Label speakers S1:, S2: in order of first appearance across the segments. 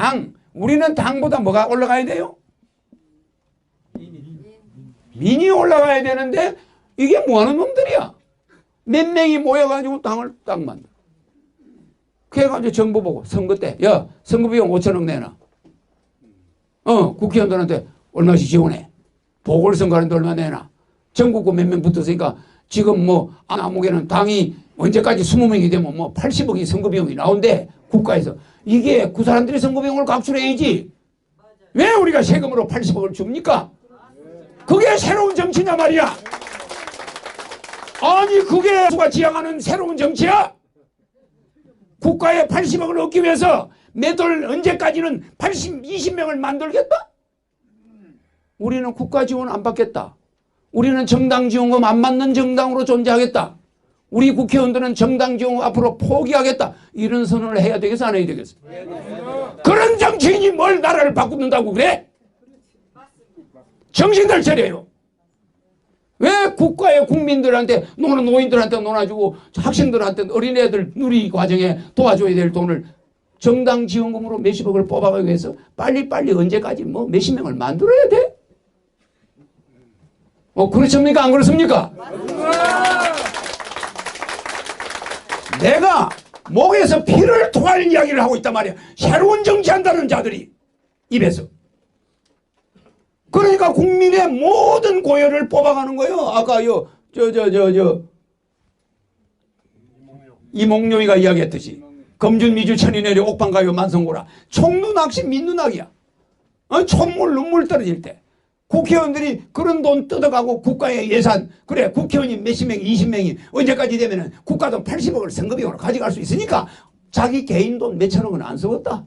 S1: 당. 우리는 당보다 뭐가 올라가야 돼요? 민이 올라가야 되는데 이게 뭐하는 놈들이야? 몇 명이 모여가지고 당을 딱 만들어. 그래가지고 정부 보고 선거 때, 야, 선거 비용 5천억 내놔. 어, 국회의원들한테 얼마씩 지원해. 보궐선거 하는데 얼마 내놔. 전국구 몇 명 붙었으니까 지금 뭐, 아무개는 당이 언제까지 20명이 되면 뭐 80억이 선거비용이 나온대. 국가에서. 이게 그 사람들이 선거비용을 각출해야지. 왜 우리가 세금으로 80억을 줍니까? 그게 새로운 정치냐 말이야. 아니 그게 수가 지향하는 새로운 정치야? 국가에 80억을 얻기 위해서 매달 언제까지는 80, 20명을 만들겠다? 우리는 국가 지원 안 받겠다. 우리는 정당 지원금 안 받는 정당으로 존재하겠다. 우리 국회의원들은 정당 지원금 앞으로 포기하겠다. 이런 선언을 해야 되겠어 안 해야 되겠어? 그런 정치인이 뭘 나라를 바꾼다고 그래? 정신들 차려요. 왜 국가의 국민들한테 노는 노인들한테 놀아주고 학생들한테 어린애들 누리 과정에 도와줘야 될 돈을 정당 지원금으로 몇십억을 뽑아가기 위해서 빨리빨리 언제까지 뭐 몇십 명을 만들어야 돼? 어 그렇습니까? 안 그렇습니까? 내가 목에서 피를 토할 이야기를 하고 있단 말이야. 새로운 정치한다는 자들이 입에서. 그러니까 국민의 모든 고열을 뽑아가는 거예요. 아까 요, 저, 저, 저, 저, 이몽룡이가 이야기했듯이. 검준미주 천이내리 옥방가요 만성고라. 총누낚시 민누낚이야. 어? 총물 눈물 떨어질 때. 국회의원들이 그런 돈 뜯어가고 국가의 예산 그래 국회의원이 몇십 명이 언제까지 되면은 국가돈 80억을 선거비용으로 가져갈 수 있으니까 자기 개인 돈 몇천억은 안 쓰겠다.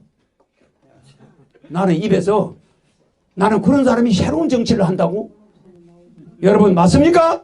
S1: 나는 입에서 나는 그런 사람이 새로운 정치를 한다고? 여러분 맞습니까?